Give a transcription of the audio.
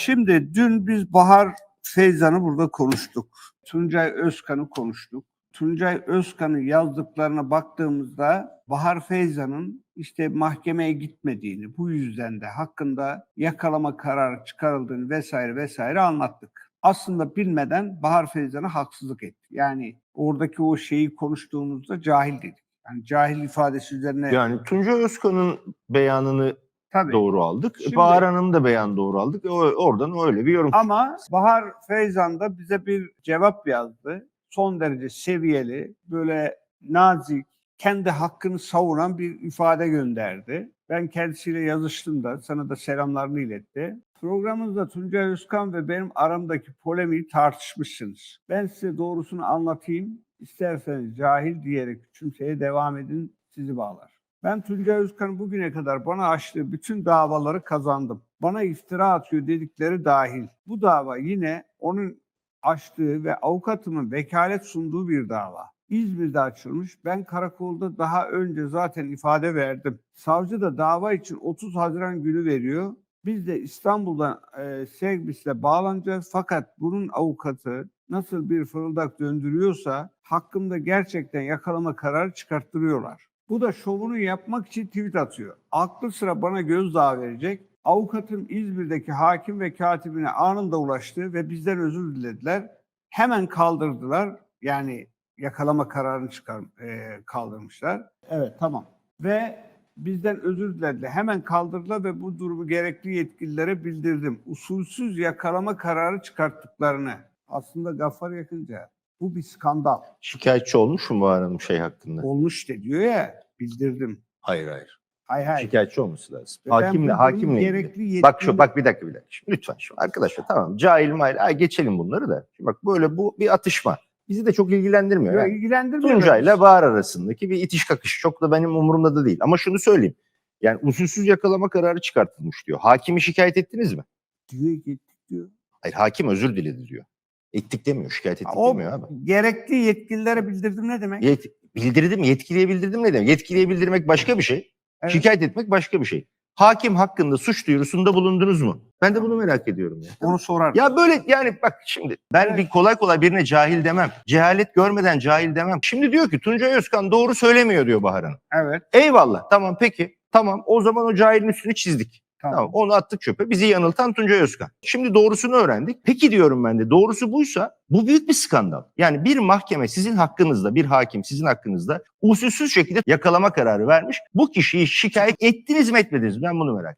Şimdi dün biz Bahar Feyzan'ı burada konuştuk. Tuncay Özkan'ı konuştuk. Tuncay Özkan'ın yazdıklarına baktığımızda Bahar Feyzan'ın işte mahkemeye gitmediğini, bu yüzden de hakkında yakalama kararı çıkarıldığını vesaire vesaire anlattık. Aslında bilmeden Bahar Feyzan'a haksızlık etti. Yani oradaki o şeyi konuştuğumuzda cahil dedik. Yani cahil ifadesi üzerine Yani Tuncay Özkan'ın beyanını tabii. doğru aldık. Şimdi- Bahar Hanım'ın da beyanı doğru aldık. O, oradan öyle bir yorum. Ama Bahar Feyzan da bize bir cevap yazdı. Son derece seviyeli, böyle nazik, kendi hakkını savunan bir ifade gönderdi. Ben kendisiyle yazıştım da sana da selamlarını iletti. Programımızda Tuncay Özkan ve benim aramdaki polemiği tartışmışsınız. Ben size doğrusunu anlatayım. İsterseniz cahil diyerek küçümseye devam edin, sizi bağlar. Ben Tuncay Özkan'ın bugüne kadar bana açtığı bütün davaları kazandım. Bana iftira atıyor dedikleri dahil. Bu dava yine onun açtığı ve avukatımın vekalet sunduğu bir dava. İzmir'de açılmış. Ben karakolda daha önce zaten ifade verdim. Savcı da dava için 30 Haziran günü veriyor. Biz de İstanbul'dan e, Servis'le bağlanacağız. Fakat bunun avukatı nasıl bir fırıldak döndürüyorsa hakkımda gerçekten yakalama kararı çıkarttırıyorlar. Bu da şovunu yapmak için tweet atıyor. Aklı sıra bana gözdağı verecek. Avukatım İzmir'deki hakim ve katibine anında ulaştı ve bizden özür dilediler. Hemen kaldırdılar. Yani yakalama kararını çıkar e, kaldırmışlar. Evet tamam. Ve bizden özür dilediler. Hemen kaldırdılar ve bu durumu gerekli yetkililere bildirdim. Usulsüz yakalama kararı çıkarttıklarını. Aslında Gaffar Yakınca bu bir skandal. Şikayetçi olmuş mu Bahar Hanım şey hakkında? Olmuş de diyor ya bildirdim. Hayır hayır. Hay hay. Şikayetçi olması lazım. Ve Hakimle, hakimle gerekli Bak şu yetkili- bak bir dakika bir dakika. Şimdi lütfen şu arkadaşlar tamam cahil mahil ay geçelim bunları da. Şimdi bak böyle bu bir atışma. Bizi de çok ilgilendirmiyor. Ya Yani ilgilendirmiyor. Tuncay'la Bahar arasındaki bir itiş kakış çok da benim umurumda da değil. Ama şunu söyleyeyim. Yani usulsüz yakalama kararı çıkartılmış diyor. Hakimi şikayet ettiniz mi? diyor gittik diyor. Hayır hakim özür diledi diyor. Ettik demiyor. Şikayet ettik O demiyor abi. gerekli yetkililere bildirdim ne demek? Yet, bildirdim, yetkiliye bildirdim ne demek? Yetkiliye bildirmek başka bir şey. Evet. Şikayet etmek başka bir şey. Hakim hakkında suç duyurusunda bulundunuz mu? Ben de bunu merak ediyorum ya. Onu sorar. Ya böyle yani bak şimdi ben Evet. bir kolay kolay birine cahil demem. Cehalet görmeden cahil demem. Şimdi diyor ki Tuncay Özkan doğru söylemiyor diyor Bahar Hanım. Evet. Eyvallah tamam peki. Tamam o zaman o cahilin üstünü çizdik. Tamam. Tamam onu attık çöpe. Bizi yanıltan Tuncay Özkan. Şimdi doğrusunu öğrendik. Peki diyorum ben de doğrusu buysa bu büyük bir skandal. Yani bir mahkeme sizin hakkınızda, bir hakim sizin hakkınızda usulsüz şekilde yakalama kararı vermiş. Bu kişiyi şikayet ettiniz mi etmediniz mi? Ben bunu merak.